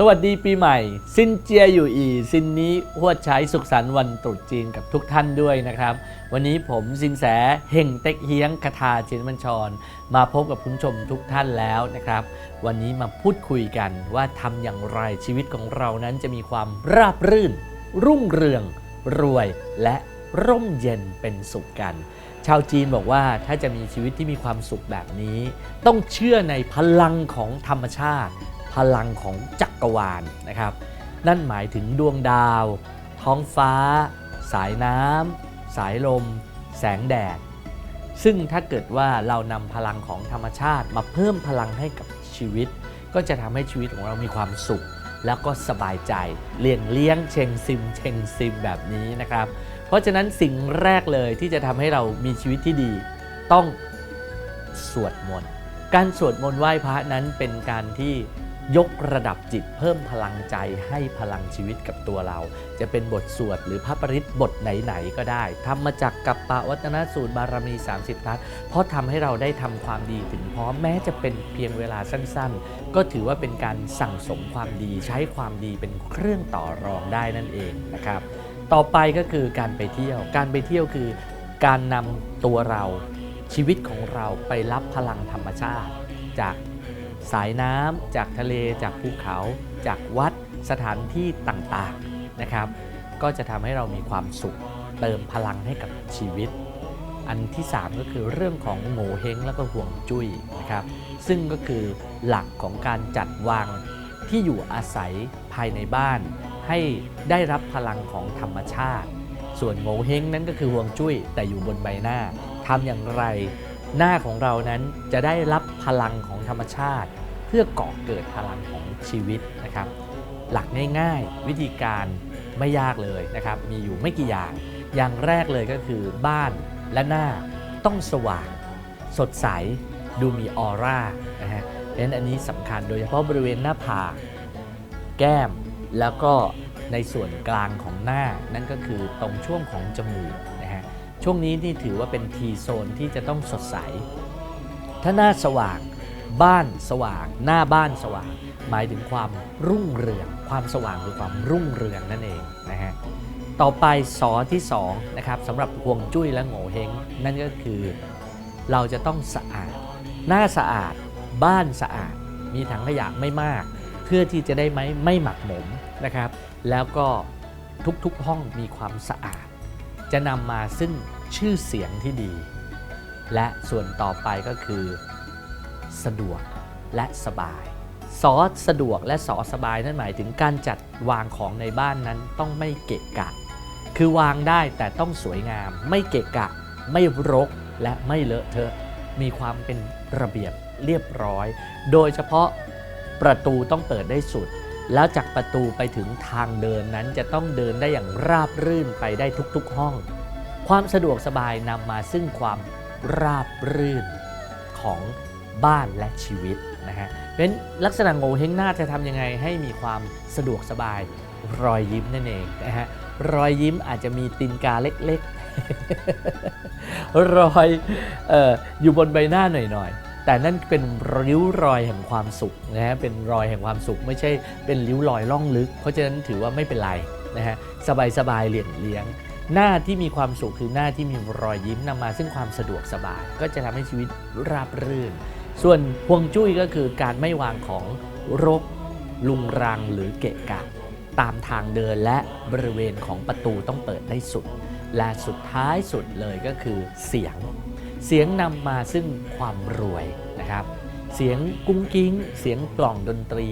สวัสดีปีใหม่ ซินเจียอยู่อี ซินนี้หัวดใช้สุขสันต์วันตรุษจีนกับทุกท่านด้วยนะครับ วันนี้ผมสินแสเฮงเต็กเฮียงคาถาเจนบัญชร มาพบกับคุณผู้ชมทุกท่านแล้วนะครับ วันนี้มาพูดคุยกันว่าทำอย่างไรชีวิตของเรานั้นจะมีความราบรื่น รุ่งเรือง รวยและร่มเย็นเป็นสุขกัน ชาวจีนบอกว่าถ้าจะมีชีวิตที่มีความสุขแบบนี้ ต้องเชื่อในพลังของธรรมชาติ พลังของจักรวาลนะครับ นั่นหมายถึงดวงดาว ท้องฟ้า สายน้ำสายลม แสงแดด ซึ่งถ้าเกิดว่าเรานำพลังของธรรมชาติมาเพิ่มพลังให้กับชีวิต ก็จะทำให้ชีวิตของเรามีความสุข แล้วก็สบายใจเลี่ยงเลี้ยงเชงซิมเชงซิมแบบนี้นะครับ เพราะฉะนั้นสิ่งแรกเลยที่จะทำให้เรามีชีวิตที่ดี ต้องสวดมนต์การสวดมนต์ไหว้พระนั้นเป็นการที่ ยกระดับจิตเพิ่มพลังใจให้พลังชีวิตกับตัวเรา จะเป็นบทสวดหรือพระปริตบทไหนๆก็ได้ทำมาจากกัปปะวัตนสูตรบารมี 30 ทัศเพราะทำให้เราได้ทำความดีถึงพร้อมแม้จะเป็นเพียงเวลาสั้นๆ ก็ถือว่าเป็นการสั่งสมความดีใช้ความดีเป็นเครื่องต่อรองได้นั่นเองนะครับ ต่อไปก็คือการไปเที่ยว การไปเที่ยวคือ การนำตัวเราชีวิตของเราไปรับพลังธรรมชาติจาก สายน้ำจากทะเลจากภูเขา จากวัดสถานที่ต่างๆนะครับ ก็จะทำให้เรามีความสุข เติมพลังให้กับชีวิต อันที่ 3 ก็คือเรื่องของโง่เฮงแล้วก็ห่วงจุ้ยนะครับ ซึ่งก็คือหลักของการจัดวางที่อยู่อาศัยภายในบ้าน ให้ได้รับพลังของธรรมชาติ ส่วนโง่เฮงนั้นก็คือห่วงจุ้ยแต่อยู่บนใบหน้าทำอย่างไร หน้าของเรานั้นจะได้รับพลังของธรรมชาติ เพื่อก่อเกิดพลังของชีวิตนะครับ หลักง่ายๆ วิธีการไม่ยากเลยนะครับ มีอยู่ไม่กี่อย่าง อย่างแรกเลยก็คือบ้านและหน้าต้องสว่าง สดใส ดูมีออร่านะฮะเพราะฉะนั้นอันนี้สำคัญโดยเฉพาะบริเวณหน้าผากแก้มแล้วก็ในส่วนกลางของหน้านั่นก็คือตรงช่วงของจมูก ช่วงนี้นี่ถือว่าเป็นทีโซนที่จะต้องสดใส ถ้าหน้าสว่างบ้านสว่าง หน้าบ้านสว่าง หมายถึงความรุ่งเรือง ความสว่างคือความรุ่งเรืองนั่นเองนะฮะต่อไปสอที่2นะครับสำหรับห่วงจุ้ยและโง่เฮงนั่นก็คือเราจะต้องสะอาด หน้าสะอาด บ้านสะอาด มีถังขยะไม่มาก เพื่อที่จะได้ไม่ไม่หมักหมมนะครับ แล้วก็ทุกๆห้องมีความสะอาด จะนำมาซึ่ง ชื่อเสียงที่ดี และส่วนต่อไปก็คือ สะดวกและสบายซอสสะดวกและสอสบายนั่นหมายถึงการจัดวางของในบ้านนั้นต้องไม่เกะกะ คือวางได้แต่ต้องสวยงาม ไม่เกะกะ ไม่รกและไม่เลอะเทอะ มีความเป็นระเบียบเรียบร้อย โดยเฉพาะประตูต้องเปิดได้สุด แล้วจากประตูไปถึงทางเดินนั้นจะต้องเดินได้อย่างราบรื่นไปได้ทุกๆห้อง ความสะดวกสบายนำมาซึ่งความราบรื่นของบ้านและชีวิตนะฮะเพราะฉะนั้นลักษณะโงเฮงหน้าจะทำยังไงให้มีความสะดวกสบายรอยยิ้มนั่นเองนะฮะรอยยิ้มอาจจะมีตินกาเล็กๆ รอยอออยู่บนใบหน้าหน่อยๆ แต่นั่นเป็นริ้วรอยแห่งความสุขนะฮะเป็นรอยแห่งความสุข ไม่ใช่เป็นริ้วรอยล่องลึก เพราะฉะนั้นถือว่าไม่เป็นไรนะฮะสบายๆเลี่ยงเลี้ยง หน้าที่มีความสุขคือหน้าที่มีรอยยิ้มนำมาซึ่งความสะดวกสบาย ก็จะทำให้ชีวิตราบรื่น ส่วนพวงจุ้ยก็คือการไม่วางของรกลุงรังหรือเกะกะ ตามทางเดินและบริเวณของประตูต้องเปิดได้สุด และสุดท้ายสุดเลยก็คือเสียง เสียงนำมาซึ่งความรวยนะครับ เสียงกุ้งกิ้ง เสียงกล่องดนตรี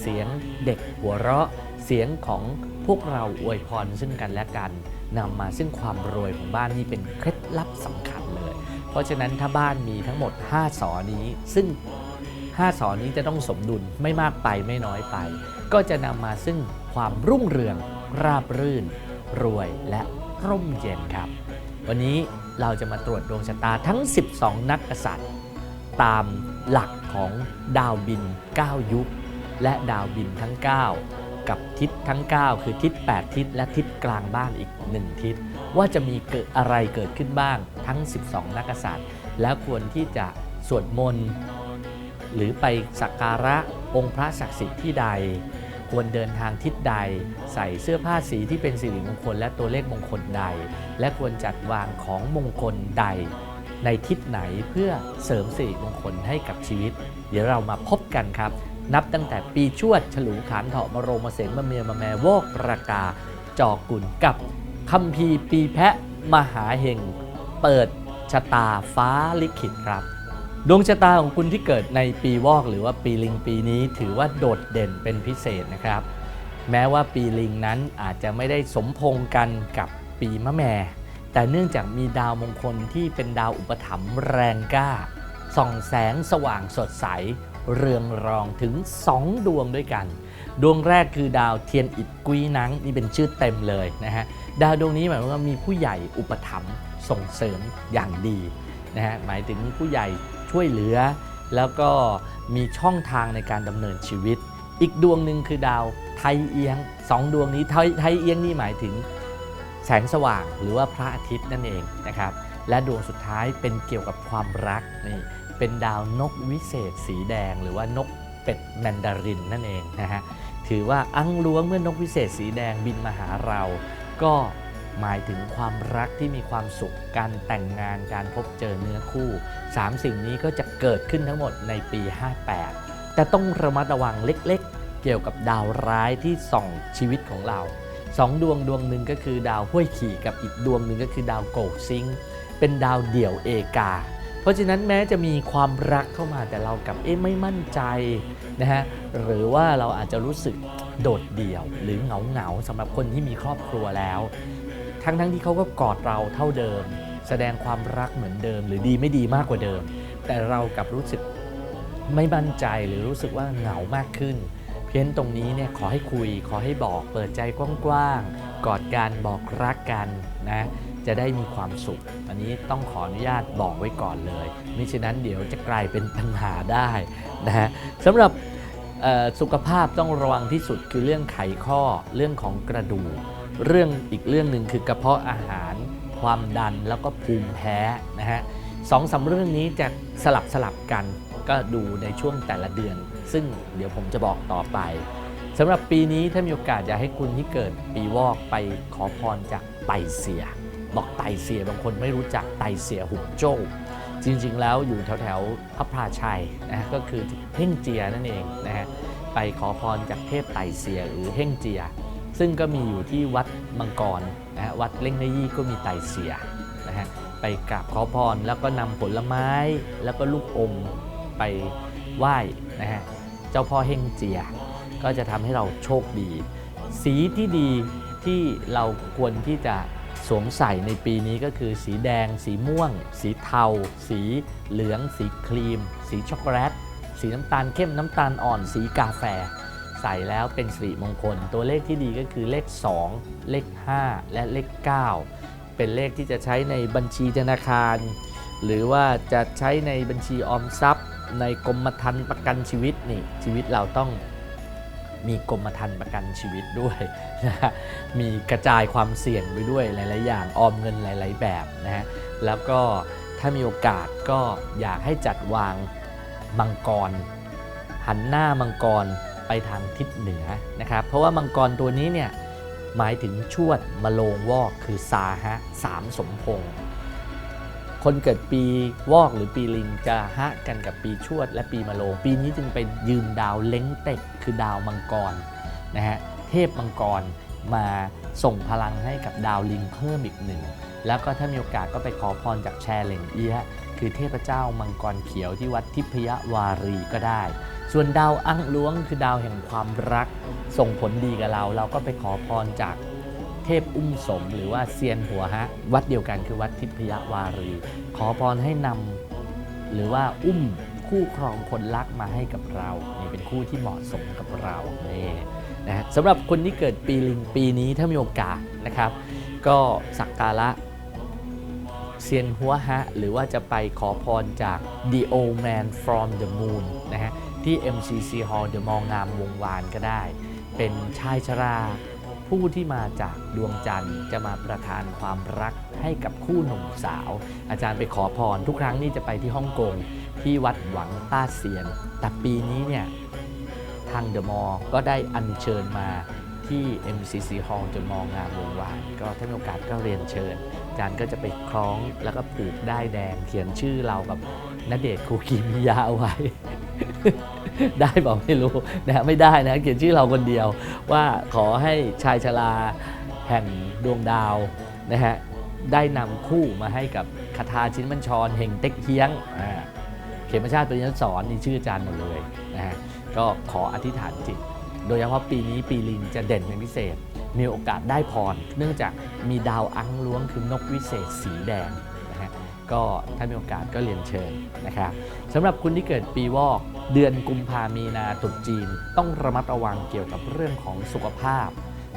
เสียงเด็กหัวเราะ เสียงของพวกเราอวยพรซึ่งกันและกัน นำมาซึ่งความรวยของบ้านนี่เป็นเคล็ดลับสำคัญเลย เพราะฉะนั้นถ้าบ้านมีทั้งหมด 5 สอนี้ซึ่ง 5 สอนี้จะต้องสมดุลไม่มากไปไม่น้อยไป ก็จะนำมาซึ่งความรุ่งเรือง ราบรื่น รวยและร่มเย็นครับ วันนี้เราจะมาตรวจดวงชะตาทั้ง 12 นักกษัตริย์ ตามหลักของดาวบิน 9 ยุค และดาวบินทั้ง 9 กับทิศทั้ง 9 คือทิศ 8 ทิศ และทิศกลางบ้านอีก 1 ทิศ ว่าจะมีเกิดอะไรเกิดขึ้นบ้างทั้ง 12 นักษัตริย์ แล้วควรที่จะสวดมนต์หรือไปสักการะองค์พระศักดิ์สิทธิ์ที่ใดคควรเดินทางทิศใด ใส่เสื้อผ้าสีที่เป็นสิริมงคล และตัวเลขมงคลใด และควรจัดวางของมงคลใด ในทิศไหนเพื่อเสริมสิริมงคลให้กับชีวิต เดี๋ยวเรามาพบกันครับ นับตั้งแต่ปีชวดฉลูขานเถาะมโรงมะเสงมะเมียมะแมวอกประกา จอกุลกับคัมภีร์ปีแพะมหาเฮงเปิดชะตาฟ้าลิขิตครับ ดวงชะตาของคุณที่เกิดในปีวอก หรือว่าปีลิงปีนี้ถือว่าโดดเด่นเป็นพิเศษนะครับ แม้ว่าปีลิงนั้นอาจจะไม่ได้สมพงกันกับปีมะแม่ แต่เนื่องจากมีดาวมงคลที่เป็นดาวอุปถัมภ์แรงกล้าส่องแสงสว่างสดใส เรืองรองถึง 2 ดวงด้วยกัน ดวงแรกคือดาวเทียนอิดกุยนังนี่เป็นชื่อเต็มเลยนะฮะดาวดวงนี้หมายความว่ามีผู้ใหญ่อุปถัมภ์ส่งเสริมอย่างดีนะฮะหมายถึงผู้ใหญ่ช่วยเหลือ แล้วก็มีช่องทางในการดำเนินชีวิต อีกดวงหนึ่งคือดาวไทยเอียงสองดวงนี้ไทยไทยเอียงนี่หมายถึงแสงสว่างหรือว่าพระอาทิตย์นั่นเองนะครับและดวงสุดท้ายเป็นเกี่ยวกับความรักนี่ เป็นดาวนกวิเศษสีแดง หรือว่านกเป็ดแมนดารินนั่นเองนะฮะถือว่าอังล้วงเมื่อนกวิเศษสีแดงบินมาหาเรา ก็หมายถึงความรักที่มีความสุขการแต่งงานการพบเจอเนื้อคู่ 3 สิ่งนี้ก็จะเกิดขึ้นทั้งหมดในปี 58 แต่ต้องระมัดระวังเล็กๆ เกี่ยวกับดาวร้ายที่ส่องชีวิตของเราสองดวงดวงหนึ่งก็คือดาวห้วยขี่กับอีกดวงหนึ่งก็คือดาวโกกซิงเป็นดาวเดี่ยวเอกา เพราะฉะนั้นแม้จะมีความรักเข้ามาแต่เรากับเอ๊ะไม่มั่นใจนะฮะหรือว่าเราอาจจะรู้สึกโดดเดี่ยว หรือเหงาเหงาๆสำหรับคนที่มีครอบครัวแล้ว ทั้งทั้งๆที่เขาก็กอดเราเท่าเดิม แสดงความรักเหมือนเดิม หรือดีไม่ดีมากกว่าเดิม แต่เรากับรู้สึกไม่มั่นใจหรือรู้สึกว่าเหงามากขึ้น เพี้ยนตรงนี้เนี่ยขอให้คุยขอให้บอกเปิดใจกว้างๆกอดกันบอกรักกันนะ จะได้มีความสุข อันนี้ต้องขออนุญาตบอกไว้ก่อนเลยมิฉะนั้นเดี๋ยวจะกลายเป็นปัญหาได้นะฮะสำหรับสุขภาพต้องระวังที่สุดคือเรื่องไขข้อเรื่องของกระดูกเรื่องอีกเรื่องหนึ่งคือกระเพาะอาหาร ความดันแล้วก็ภูมิแพ้นะฮะสองสามเรื่องนี้จะสลับสลับกันก็ดูในช่วงแต่ละเดือน ซึ่งเดี๋ยวผมจะบอกต่อไปสำหรับปีนี้ถ้ามีโอกาสอยากให้คุณที่เกิดปีวอกไปขอพรจากไตเสีย บอกไตเสียบางคนไม่รู้จักไตเสียหุบโจ้จริงๆ แล้วอยู่แถวๆพระพราชัยนะฮะก็คือเฮ่งเจียนั่นเองนะฮะไปขอพรจากเทพไตเสียหรือเฮ่งเจีย ซึ่งก็มีอยู่ที่วัดมังกรนะฮะวัดเล่งนยี่ก็มีไตเสียนะฮะไปกราบขอพรแล้วก็นำผลไม้แล้วก็ลูกอมไปไหว้นะฮะเจ้าพ่อเฮ่งเจีย ก็จะทำให้เราโชคดี สีที่ดีที่เราควรที่จะ สวมใส่ในปีนี้ก็คือสีแดง สีม่วง สีเทา สีเหลือง สีครีม สีช็อกโกแลต สีน้ำตาลเข้มน้ำตาลอ่อน สีกาแฟ ใส่แล้วเป็นสิริมงคล ตัวเลขที่ดีก็คือเลข 2 เลข 5 และเลข 9 เป็นเลขที่จะใช้ในบัญชีธนาคาร หรือว่าจะใช้ในบัญชีออมทรัพย์ ในกรมธรรม์ประกันชีวิตนี่ชีวิตเราต้อง มีกรมธรรม์ประกันชีวิตด้วยนะมีกระจายความเสี่ยงไปด้วยหลาย ๆ อย่างออมเงินหลาย ๆ แบบนะฮะแล้วก็ถ้ามีโอกาสก็อยากให้จัดวางมังกร หันหน้ามังกรไปทางทิศเหนือนะครับเพราะว่ามังกรตัวนี้เนี่ยหมายถึงชวดมะโรงวอกคือสาหะสามสมพงษ์ คนเกิดปีวอกหรือปีลิงจะฮะกันกับปีชวด และปีมะโรงปีนี้จึงไปยืมดาวเล้งเต็กคือดาวมังกรนะฮะเทพมังกรมาส่งพลังให้กับดาวลิงเพิ่มอีกหนึ่ง แล้วก็ถ้ามีโอกาสก็ไปขอพรจากแชร์เหล่งเอี้ยะคือเทพเจ้ามังกรเขียวที่วัดทิพยวารีก็ได้ ส่วนดาวอั้งล้วงคือดาวแห่งความรัก ส่งผลดีกับเรา เราก็ไปขอพรจาก เทพอุ้มสม หรือว่าเซียนหัวฮะ วัดเดียวกันคือวัดทิพยวารี ขอพรให้นำหรือว่าอุ้มคู่ครองคนรักมาให้กับเรานี่เป็นคู่ที่เหมาะสมกับเรานี่นะฮะสำหรับคนที่เกิดปีลิงปีนี้ถ้ามีโอกาสนะครับ ก็สักการะเซียนหัวฮะ หรือว่าจะไปขอพรจาก The Old Man from the Moon นะฮะที่ MCC Hall เดอะมองงามวงวานก็ได้ เป็นชายชรา ผู้ที่มาจากดวงจันทร์จะมาประทานความรักให้กับคู่หนุ่มสาว อาจารย์ไปขอพรทุกครั้งนี่จะไปที่ฮ่องกงที่วัดหวังต้าเซียน แต่ปีนี้เนี่ยทางเดอะมอลล์ก็ได้อัญเชิญมาที่ MCC Hall เดอะมอลล์งามวงวานก็ถ้ามีโอกาสก็เรียนเชิญ อาจารย์ก็จะไปคล้องแล้วก็ผูกได้แดง เขียนชื่อเรากับนเดชคูกิมิยาเอาไว้ ได้บอกไม่รู้นะไม่ได้นะเขียนชื่อเราคนเดียวว่าขอให้ชายชราแห่งดวงดาวนะฮะได้นำคู่มาให้กับคาถาชิ้นบัญชรแห่งเต็กเฮียงอ่าเขมชาติปริญญาสอนนี่ชื่ออาจารย์หมดเลยนะฮะก็ขออธิษฐานจิต โดยเฉพาะปีนี้ปีลิงจะเด่นเป็นพิเศษ มีโอกาสได้พร เนื่องจากมีดาวอังล้วงคือนกวิเศษสีแดง ก็ถ้ามีโอกาสก็เรียนเชิญนะครับสำหรับคุณที่เกิดปีวอกเดือนกุมภามีนาตรุษจีน ต้องระมัดระวังเกี่ยวกับเรื่องของสุขภาพ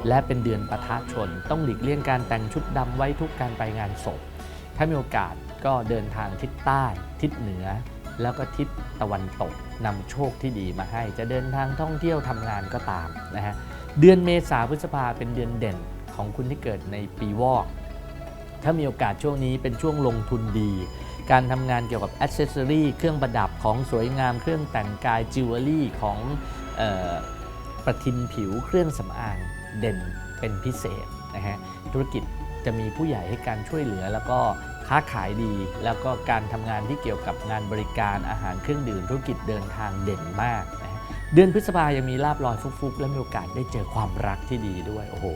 และเป็นเดือนปะทะชน ต้องหลีกเลี่ยงการแต่งชุดดำไว้ทุกการไปงานศพ ถ้ามีโอกาสก็เดินทางทิศใต้ ทิศเหนือ แล้วก็ทิศตะวันตกนำโชคที่ดีมาให้ จะเดินทางท่องเที่ยวทำงานก็ตามนะฮะเดือนเมษาพฤษภาเป็นเดือนเด่นของคุณที่เกิดในปีวอก ถ้ามีโอกาสช่วงนี้เป็นช่วงลงทุนดี การทำงานเกี่ยวกับอ c เซสซอรีเครื่องประดับของสวยงาม เครื่องแต่งกายจิวเวลรี่ของออประทินผิวเครื่องสำอางเด่นเป็นพิเศษนะฮะธุรกิจจะมีผู้ใหญ่ให้การช่วยเหลือ แล้วก็ค้าขายดี แล้วก็การทำงานที่เกี่ยวกับงานบริการอาหารเครื่องดื่มธุรกิจเดินทางเด่นมากนะฮะเดือนพฤษภายังมีลาบลอยฟุกๆ และมีโอกาสได้เจอความรักที่ดีด้วยโอ้โห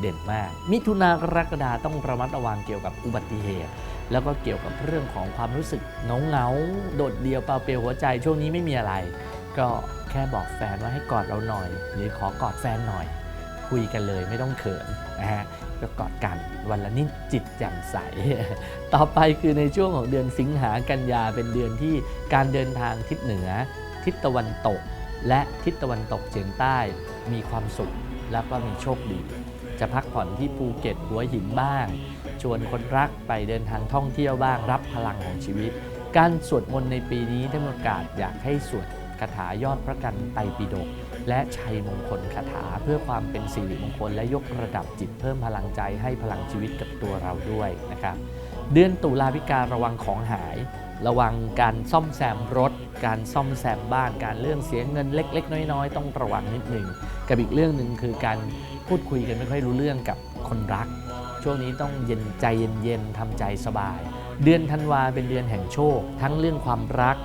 เด่นมาก มิถุนากรกฎาต้องระมัดระวังเกี่ยวกับอุบัติเหตุ แล้วก็เกี่ยวกับเรื่องของความรู้สึกเงาเงาโดดเดี่ยวเปล่าเปลี่ยวหัวใจช่วงนี้ไม่มีอะไร ก็แค่บอกแฟนว่าให้กอดเราหน่อย หรือขอกอดแฟนหน่อย คุยกันเลยไม่ต้องเขินนะฮะก็กอดกันวันละนิดจิตแจ่มใส ต่อไปคือในช่วงของเดือนสิงหากันยาเป็นเดือนที่การเดินทางทิศเหนือ ทิศตะวันตก และทิศตะวันตกเฉียงใต้มีความสุขแล้วก็มีโชคดี จะพักผ่อนที่ภูเก็ตหัวหินบ้าง ชวนคนรักไปเดินทางท่องเที่ยวบ้าง รับพลังของชีวิต การสวดมนต์ในปีนี้ถ้ามีโอกาสอยากให้สวดคาถายอดพระกันไตรปิฎกและชัยมงคลคาถาเพื่อความเป็นสิริมงคล และยกระดับจิตเพิ่มพลังใจให้พลังชีวิตกับตัวเราด้วยนะครับเดือนตุลาพิการระวังของหาย ระวังการซ่อมแซมรถ การซ่อมแซมบ้าน การเรื่องเสียเงินเล็ก ๆ น้อย ๆ ต้องระวังนิดหนึ่งกับอีกเรื่องหนึ่งคือการ พูดคุยกันไม่ค่อยรู้เรื่องกับคนรัก ช่วงนี้ต้องเย็นใจเย็นๆทำใจสบาย เดือนธันวาเป็นเดือนแห่งโชค ทั้งเรื่องความรัก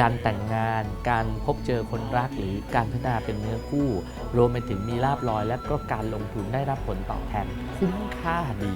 การแต่งงาน การพบเจอคนรักหรือการพัฒนาเป็นเนื้อคู่ รวมไปถึงมีลาบลอย และก็การลงทุนได้รับผลตอบแทนคุ้มค่าดี